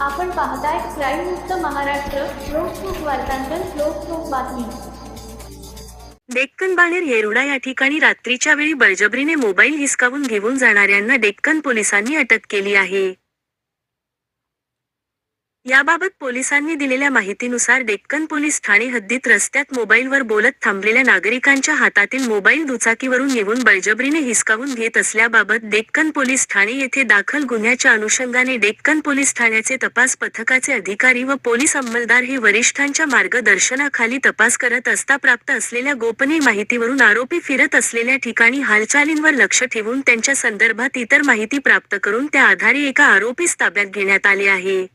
आपण पाहताय क्राईम मुक्त महाराष्ट्र लोकसुख वार्तांकन लोकसुख बातमी. डेक्कन बाणेर येरुडा या ठिकाणी रात्रीच्या वेळी बळजबरीने मोबाईल हिसकावून घेऊन जाणाऱ्यांना डेक्कन पोलिसांनी अटक केली आहे. याबाबत पोलिसांनी दिलेल्या माहितीनुसार डेक्कन पोलीस ठाणे हद्दीत रस्त्यात मोबाईलवर बोलत थांबलेल्या नागरिकांच्या हातातील मोबाईल दुचाकीवरून येऊन बळजबरीने हिसकावून घेत असल्याबाबत डेक्कन पोलीस ठाणे येथे दाखल गुन्ह्याच्या अनुषंगाने डेक्कन पोलीस ठाण्याचे तपास पथकाचे अधिकारी व पोलीस अंमलदार हे वरिष्ठांच्या मार्गदर्शनाखाली तपास करत असता प्राप्त असलेल्या गोपनीय माहितीवरून आरोपी फिरत असलेल्या ठिकाणी हालचालींवर लक्ष ठेवून त्यांच्या संदर्भात इतर माहिती प्राप्त करून त्या आधारे एका आरोपीस ताब्यात घेण्यात आले आहे.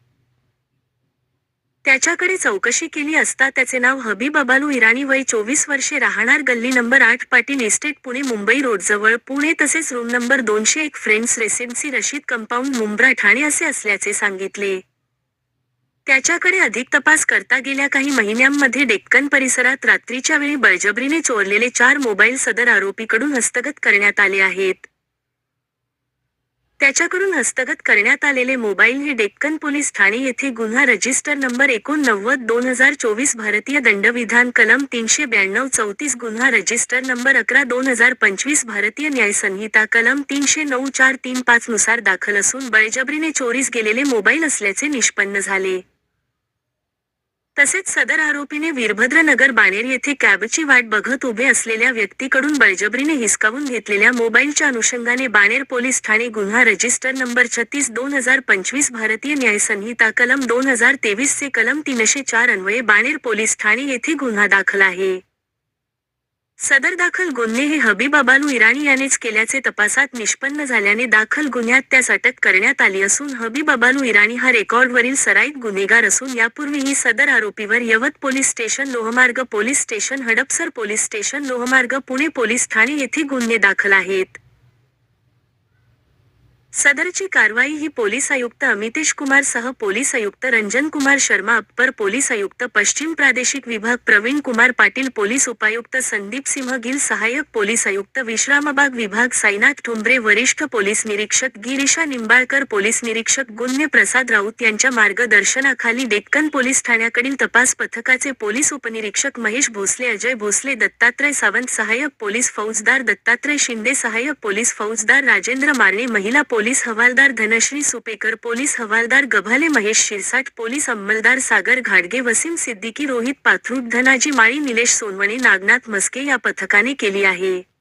त्याच्याकडे चौकशी केली असता त्याचे नाव हबीब अबालू इराणी वय चोवीस वर्षे राहणार गल्ली नंबर आठ पाटील इस्टेट पुणे मुंबई रोडजवळ पुणे तसेच रूम नंबर दोनशे एक friends residency Rashid compound Mumbra Thane असे असल्याचे सांगितले. त्याच्याकडे अधिक तपास करता गेल्या काही महिन्यांमध्ये डेक्कन परिसरात रात्रीच्या वेळी बळजबरीने चोरलेले चार मोबाईल सदर आरोपीकडून हस्तगत करण्यात आले आहेत. त्याच्याकडून हस्तगत करण्यात आलेले मोबाईल हे डेक्कन पोलीस ठाणे येथे गुन्हा रजिस्टर नंबर एकोणनव्वद दोन हजार चोवीस भारतीय दंडविधान कलम तीनशे ब्याण्णव चौतीस गुन्हा रजिस्टर नंबर अकरा दोन हजार पंचवीस भारतीय न्यायसंहिता कलम तीनशे नऊ चार तीन पाच नुसार दाखल असून बळजबरीने चोरीस गेलेले मोबाईल असल्याचे निष्पन्न झाले. तसेच सदर आरोपीने वीरभद्रनगर बाणेर येथे कॅबची वाट बघत उभे असलेल्या व्यक्तीकडून बळजबरीने हिसकावून घेतलेल्या मोबाईलच्या अनुषंगाने बाणेर पोलीस ठाणे गुन्हा रजिस्टर नंबर छत्तीस दोन हजार पंचवीस भारतीय न्यायसंहिता कलम दोन हजार तेवीस चे कलम तीनशे चार अन्वये बाणेर पोलीस ठाणे येथे गुन्हा दाखल आहे. सदर दाखल गुन्हे हे हबीबाबानू इराणी यानेच केल्याचे तपासात निष्पन्न झाल्याने दाखल गुन्ह्यात त्यास अटक करण्यात आली असून हबीबाबानू इराणी हा रेकॉर्डवरील सराईत गुन्हेगार असून यापूर्वीही सदर आरोपीवर यवत पोलीस स्टेशन लोहमार्ग police station Hadapsar police station लोहमार्ग पुणे पोलीस ठाणे येथे गुन्हे दाखल आहेत. सदरची कारवाई ही पोलीस आयुक्त अमितेश कुमार सह पोलीस आयुक्त रंजन कुमार शर्मा अप्पर पोलीस आयुक्त पश्चिम प्रादेशिक विभाग प्रवीण कुमार पाटील पोलीस उपायुक्त संदीप सिंह गिल सहाय्यक पोलीस आयुक्त विश्रामबाग विभाग साईनाथ ठुंबरे वरिष्ठ पोलीस निरीक्षक गिरीशा निंबाळकर पोलीस निरीक्षक गुन्हे प्रसाद राऊत यांच्या मार्गदर्शनाखाली डेक्कन पोलीस ठाण्याकडील तपास पथकाचे पोलीस उपनिरीक्षक महेश भोसले अजय भोसले दत्तात्रय सावंत सहाय्यक पोलीस फौजदार दत्तात्रय शिंदे सहाय्यक पोलीस फौजदार राजेंद्र मारणे महिला पोलीस हवालदार धनश्री सुपेकर पोलीस हवालदार गभाले महेश शिरसाट पोलीस अंमलदार सागर घाडगे वसीम सिद्दीकी रोहित पाथरूट धनाजी माळी निलेश सोनवणे नागनाथ मस्के या पथकाने केली आहे.